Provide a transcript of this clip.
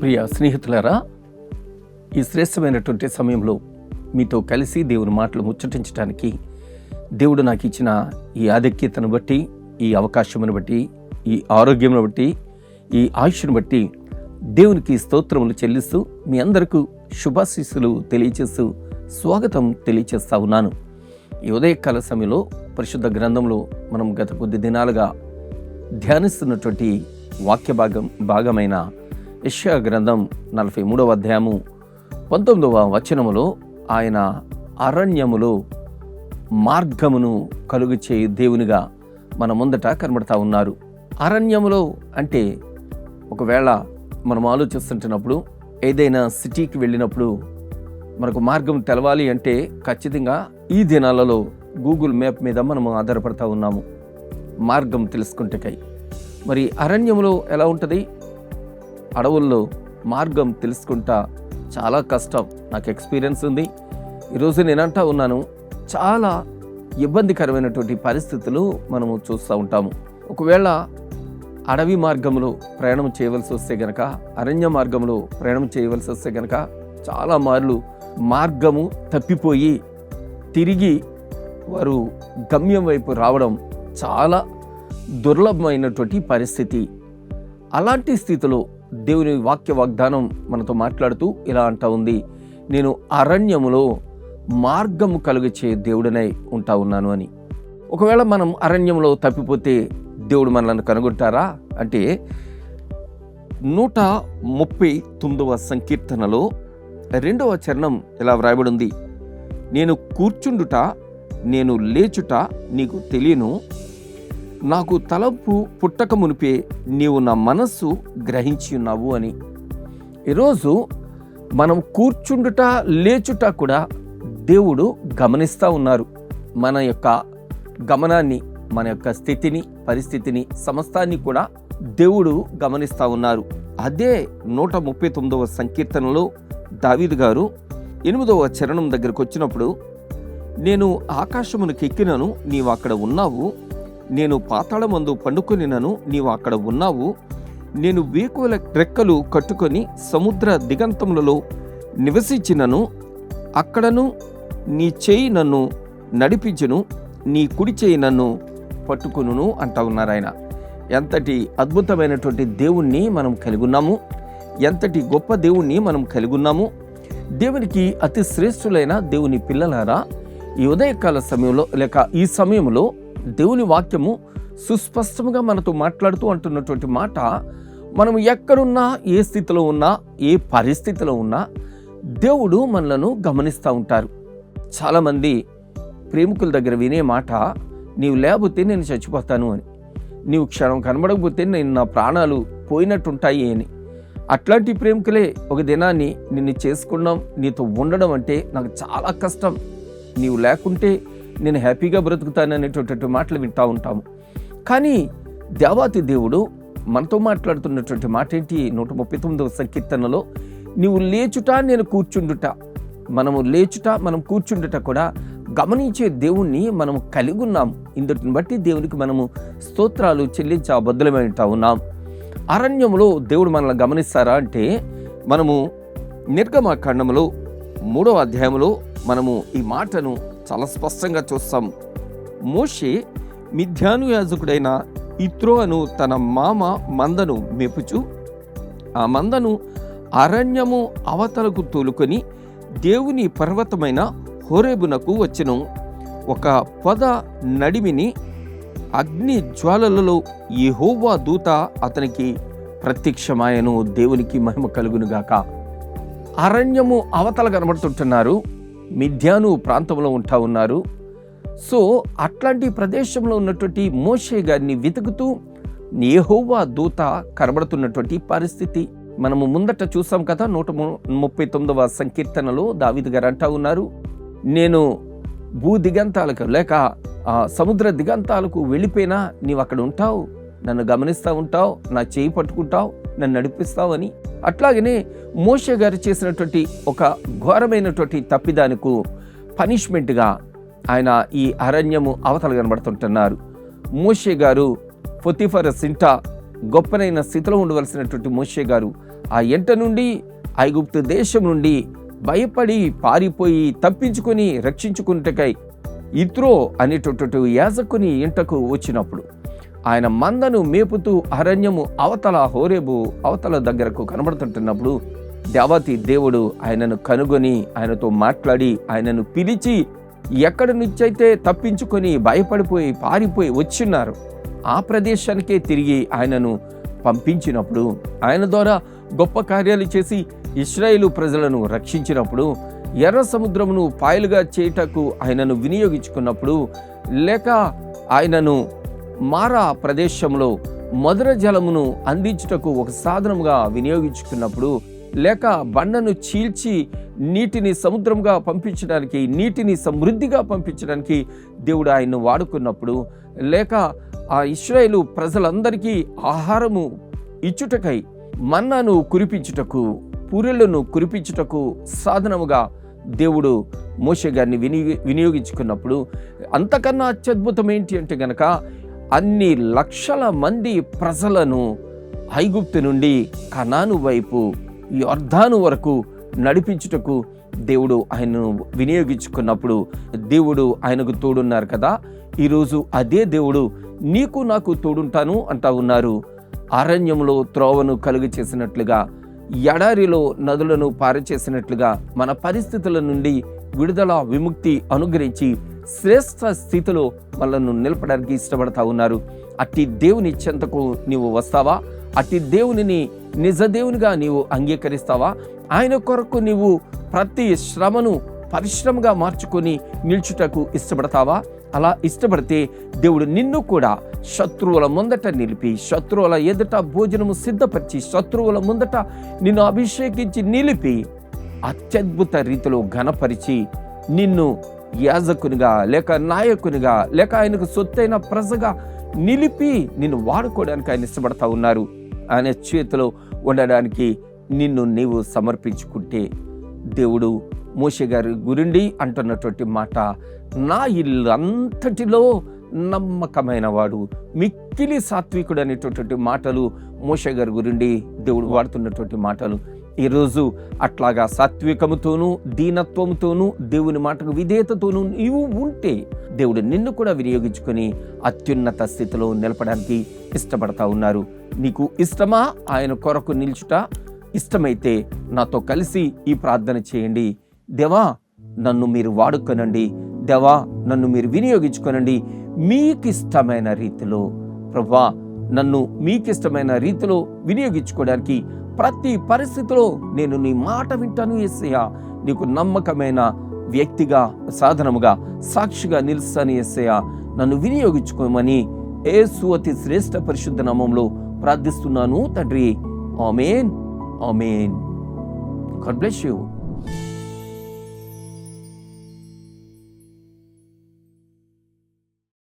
ప్రియ స్నేహితులారా ఈ శ్రేష్టమైనటువంటి సమయంలో మీతో కలిసి దేవుని మాటలు ముచ్చటించడానికి దేవుడు నాకు ఇచ్చిన ఈ ఆధిక్యతను బట్టి ఈ అవకాశమును బట్టి ఈ ఆరోగ్యమును బట్టి ఈ ఆయుష్ను బట్టి దేవునికి స్తోత్రములు చెల్లిస్తూ మీ అందరికీ శుభాశీస్సులు తెలియచేస్తూ స్వాగతం తెలియచేస్తా ఉన్నాను. ఈ ఉదయకాల సమయంలో పరిశుద్ధ గ్రంథంలో మనం గత కొద్ది దినాలుగా ధ్యానిస్తున్నటువంటి వాక్య భాగం భాగమైన యెషయా గ్రంథం నలభై మూడవ అధ్యాయము పంతొమ్మిదవ వచనములో ఆయన అరణ్యములో మార్గమును కలుగు చేయు దేవునిగా మన ముందట కనబడతా ఉన్నారు. అరణ్యములో అంటే ఒకవేళ మనం ఆలోచిస్తుంటున్నప్పుడు ఏదైనా సిటీకి వెళ్ళినప్పుడు మనకు మార్గం తెలవాలి అంటే ఖచ్చితంగా ఈ దినాలలో గూగుల్ మ్యాప్ మీద మనము ఆధారపడతా ఉన్నాము. మార్గం తెలుసుకుంటకై. మరి అరణ్యంలో ఎలా ఉంటుంది? అడవుల్లో మార్గం తెలుసుకుంటా చాలా కష్టం. నాకు ఎక్స్పీరియన్స్ ఉంది. ఈరోజు నేనంటా ఉన్నాను చాలా ఇబ్బందికరమైనటువంటి పరిస్థితులు మనము చూస్తూ ఉంటాము. ఒకవేళ అడవి మార్గంలో ప్రయాణం చేయవలసి వస్తే గనక అరణ్య మార్గంలో ప్రయాణం చేయవలసి వస్తే గనక చాలా మార్లు మార్గము తప్పిపోయి తిరిగి వారు గమ్యం వైపు రావడం చాలా దుర్లభమైనటువంటి పరిస్థితి. అలాంటి స్థితిలో దేవుని వాక్య వాగ్దానం మనతో మాట్లాడుతూ ఇలా అంటా ఉంది. నేను అరణ్యములో మార్గము కలుగచే దేవుడనై ఉంటా ఉన్నాను అని. ఒకవేళ మనం అరణ్యంలో తప్పిపోతే దేవుడు మనల్ని కనుగొంటారా? అంటే నూట ముప్పై తొమ్మిదవ సంకీర్తనలో రెండవ చరణం ఇలా వ్రాయబడింది నేను కూర్చుండుట నేను లేచుట నీకు తెలియను. నాకు తలపు పుట్టక మునిపే నీవు నా మనస్సు గ్రహించి ఉన్నావు అని. ఈరోజు మనం కూర్చుండుట లేచుట కూడా దేవుడు గమనిస్తూ ఉన్నారు. మన యొక్క గమనాన్ని మన యొక్క స్థితిని పరిస్థితిని సమస్తాన్ని కూడా దేవుడు గమనిస్తూ ఉన్నారు. అదే నూట ముప్పై తొమ్మిదవ సంకీర్తనలో దావీదు గారు ఎనిమిదవ చరణం దగ్గరకు వచ్చినప్పుడు నేను ఆకాశమునకెక్కినను నీవు అక్కడ ఉన్నావు. నేను పాతాళమందు పండుకొనినను నీవు అక్కడ ఉన్నావు. నేను వేకువల రెక్కలు కట్టుకొని సముద్ర దిగంతములలో నివసించినను. అక్కడను నీ చేయి నన్ను నడిపించును నీ కుడి చేయి నన్ను పట్టుకును అంటా ఉన్నారు ఆయన. ఎంతటి అద్భుతమైనటువంటి దేవుణ్ణి మనం కలిగి ఉన్నాము. ఎంతటి గొప్ప దేవుణ్ణి మనం కలిగి ఉన్నాము. దేవునికి అతి శ్రేష్ఠులైన దేవుని పిల్లలారా ఈ ఉదయకాల సమయంలో లేక ఈ సమయంలో దేవుని వాక్యము సుస్పష్టంగా మనతో మాట్లాడుతూ అంటున్నటువంటి మాట మనం ఎక్కడున్నా ఏ స్థితిలో ఉన్నా ఏ పరిస్థితిలో ఉన్నా దేవుడు మనలను గమనిస్తూ ఉంటారు. చాలామంది ప్రేమికుల దగ్గర వినే మాట నీవు లేకపోతే నేను చచ్చిపోతాను అని. నీవు క్షణం కనబడకపోతే నేను నా ప్రాణాలు పోయినట్టుంటాయి అని. అట్లాంటి ప్రేమికులే ఒక దినాన్ని నిన్ను చేసుకున్నాం నీతో ఉండడం అంటే నాకు చాలా కష్టం. నీవు లేకుంటే నేను హ్యాపీగా బ్రతుకుతాను అనేటటువంటి మాటలు వింటూ ఉంటాము. కానీ దేవాతి దేవుడు మనతో మాట్లాడుతున్నటువంటి మాట ఏంటి నూట ముప్పై తొమ్మిదవ సంకీర్తనలో నీవు లేచుట నేను కూర్చుండుట. మనము లేచుట మనం కూర్చుండుట కూడా గమనించే దేవుణ్ణి మనం కలిగి ఉన్నాం ఇందుటిని బట్టి దేవునికి మనము స్తోత్రాలు చెల్లించా బద్దులమై ఉంటా ఉన్నాం. అరణ్యంలో దేవుడు మనల్ని గమనిస్తారా అంటే మనము నిర్గమకాండములో మూడవ అధ్యాయంలో మనము ఈ మాటను చాలా స్పష్టంగా చూస్తాం. మోషే మిథ్యాను యాజకుడైన ఇత్రో అను తన మామ మందను మెపుచు ఆ మందను అరణ్యము అవతలకు తోలుకొని దేవుని పర్వతమైన హోరేబునకు వచ్చెను. ఒక పొద నడిమిని అగ్ని జ్వాలలలో యెహోవా దూత అతనికి ప్రత్యక్షమాయను దేవునికి మహిమ కలుగునుగాక. అరణ్యము అవతల కనబడుతుంటున్నారు. మిథ్యాను ప్రాంతంలో ఉంటా ఉన్నారు. సో అట్లాంటి ప్రదేశంలో ఉన్నటువంటి మోషే గారిని వెతుకుతూ ఏహోవా దూత కనబడుతున్నటువంటి పరిస్థితి. మనము ముందట చూసాం కదా నూట ము- ముప్పై తొమ్మిదవ సంకీర్తనలో దావిద్ గారు అంటా ఉన్నారు నేను భూ దిగంతాలకు లేక ఆ సముద్ర దిగంతాలకు వెళ్ళిపోయినా నీవు అక్కడ ఉంటావు నన్ను గమనిస్తూ ఉంటావు నా చేయి పట్టుకుంటావు నన్ను నడిపిస్తావని. అట్లాగనే మోషే గారు చేసినటువంటి ఒక ఘోరమైనటువంటి తప్పిదానికి పనిష్మెంట్గా ఆయన ఈ అరణ్యము అవతల కనబడుతుంటున్నారు. మోషే గారు ఫొతిఫర్ సింట గొప్పనైన స్థితిలో ఉండవలసినటువంటి మోషే గారు ఆ ఎంట నుండి ఐగుప్తు దేశం నుండి భయపడి పారిపోయి తప్పించుకొని రక్షించుకున్నటకై ఇత్రో అనేటటువంటి యాజకుని ఇంటకు వచ్చినప్పుడు ఆయన మందను మేపుతూ అరణ్యము అవతల హోరేబు అవతల దగ్గరకు కనబడుతుంటున్నప్పుడు దేవతి దేవుడు ఆయనను కనుగొని ఆయనతో మాట్లాడి ఆయనను పిలిచి ఎక్కడి నుంచైతే తప్పించుకొని భయపడిపోయి పారిపోయి వచ్చిన్నారు ఆ ప్రదేశానికే తిరిగి ఆయనను పంపించినప్పుడు ఆయన ద్వారా గొప్ప కార్యాలు చేసి ఇస్రాయేలు ప్రజలను రక్షించినప్పుడు ఎర్ర సముద్రమును పాయలుగా చేయుటకు ఆయనను వినియోగించుకున్నప్పుడు లేక ఆయనను మారా ప్రదేశంలో మధుర జలమును అందించుటకు ఒక సాధనముగా వినియోగించుకున్నప్పుడు లేక బండను చీల్చి నీటిని సముద్రంగా పంపించడానికి నీటిని సమృద్ధిగా పంపించడానికి దేవుడు ఆయన్ను వాడుకున్నప్పుడు లేక ఆ ఇస్రాయేలు ప్రజలందరికీ ఆహారము ఇచ్చుటకై మన్నాను కురిపించుటకు పూరెలను కురిపించుటకు సాధనముగా దేవుడు మోషే గారిని వినియోగి వినియోగించుకున్నప్పుడు అంతకన్నా అత్యద్భుతం ఏంటి అంటే గనక అన్ని లక్షల మంది ప్రజలను ఐగుప్తు నుండి కనాను వైపు యొర్ధాను వరకు నడిపించుటకు దేవుడు ఆయనను వినియోగించుకున్నప్పుడు దేవుడు ఆయనకు తోడున్నారు కదా. ఈరోజు అదే దేవుడు నీకు నాకు తోడుంటాను అంటా ఉన్నారు. అరణ్యంలో త్రోవను కలుగు చేసినట్లుగా ఎడారిలో నదులను పారచేసినట్లుగా మన పరిస్థితుల నుండి విడుదల విముక్తి అనుగ్రహించి శ్రేష్ఠ స్థితిలో మనల్ని నిలపడానికి ఇష్టపడతా ఉన్నారు. అట్టి దేవుని చెంతకు నీవు వస్తావా? అట్టి దేవునిని నిజ దేవునిగా నీవు అంగీకరిస్తావా? ఆయన కొరకు నీవు ప్రతి శ్రమను పరిశ్రమగా మార్చుకొని నిల్చుటకు ఇష్టపడతావా? అలా ఇష్టపడితే దేవుడు నిన్ను కూడా శత్రువుల ముందట నిలిపి శత్రువుల ఎదుట భోజనము సిద్ధపరిచి శత్రువుల ముందట నిన్ను అభిషేకించి నిలిపి అత్యద్భుత రీతిలో ఘనపరిచి నిన్ను యాజకునిగా లేక నాయకునిగా లేక ఆయనకు సొత్తైన ప్రజగా నిలిపి నిన్ను వాడుకోవడానికి ఆయన ఇష్టపడతా ఉన్నారు. ఆయన చేతిలో ఉండడానికి నిన్ను నీవు సమర్పించుకుంటే దేవుడు మోషే గారి గురిండి అంటున్నటువంటి మాట నా ఇల్లు అంతటిలో నమ్మకమైన వాడు మిక్కిలి సాత్వికుడు అనేటటువంటి మాటలు మోషే గారి గురిండి దేవుడు వాడుతున్నటువంటి మాటలు. ఈరోజు అట్లాగా సాత్వికముతోనూ దీనత్వముతోనూ దేవుని మాటకు విధేయతతోనూ నీవు ఉంటే దేవుడు నిన్ను కూడా వినియోగించుకొని అత్యున్నత స్థితిలో నిలపడానికి ఇష్టపడతా ఉన్నారు. నీకు ఇష్టమా? ఆయన కొరకు నిల్చుట ఇష్టమైతే నాతో కలిసి ఈ ప్రార్థన చేయండి. దేవా నన్ను మీరు వాడుకొనండి. దేవా నన్ను మీరు వినియోగించుకొనండి. మీకు ఇష్టమైన రీతిలో ప్రభా నన్ను మీకు ఇష్టమైన రీతిలో వినియోగించుకోవడానికి ప్రతి పరిస్థితిలో నేను నీ మాట వింటాను ఎస్సయ్యా నీకు నమ్మకమైన వ్యక్తిగా సాధనముగా సాక్షిగా నిలుస్తాను ఎస్సయ్యా నన్ను వినియోగించుకోమని ఏసు అతి శ్రేష్ఠ పరిశుద్ధ నామంలో ప్రార్థిస్తున్నాను తండ్రి. Amen. Amen. God bless you.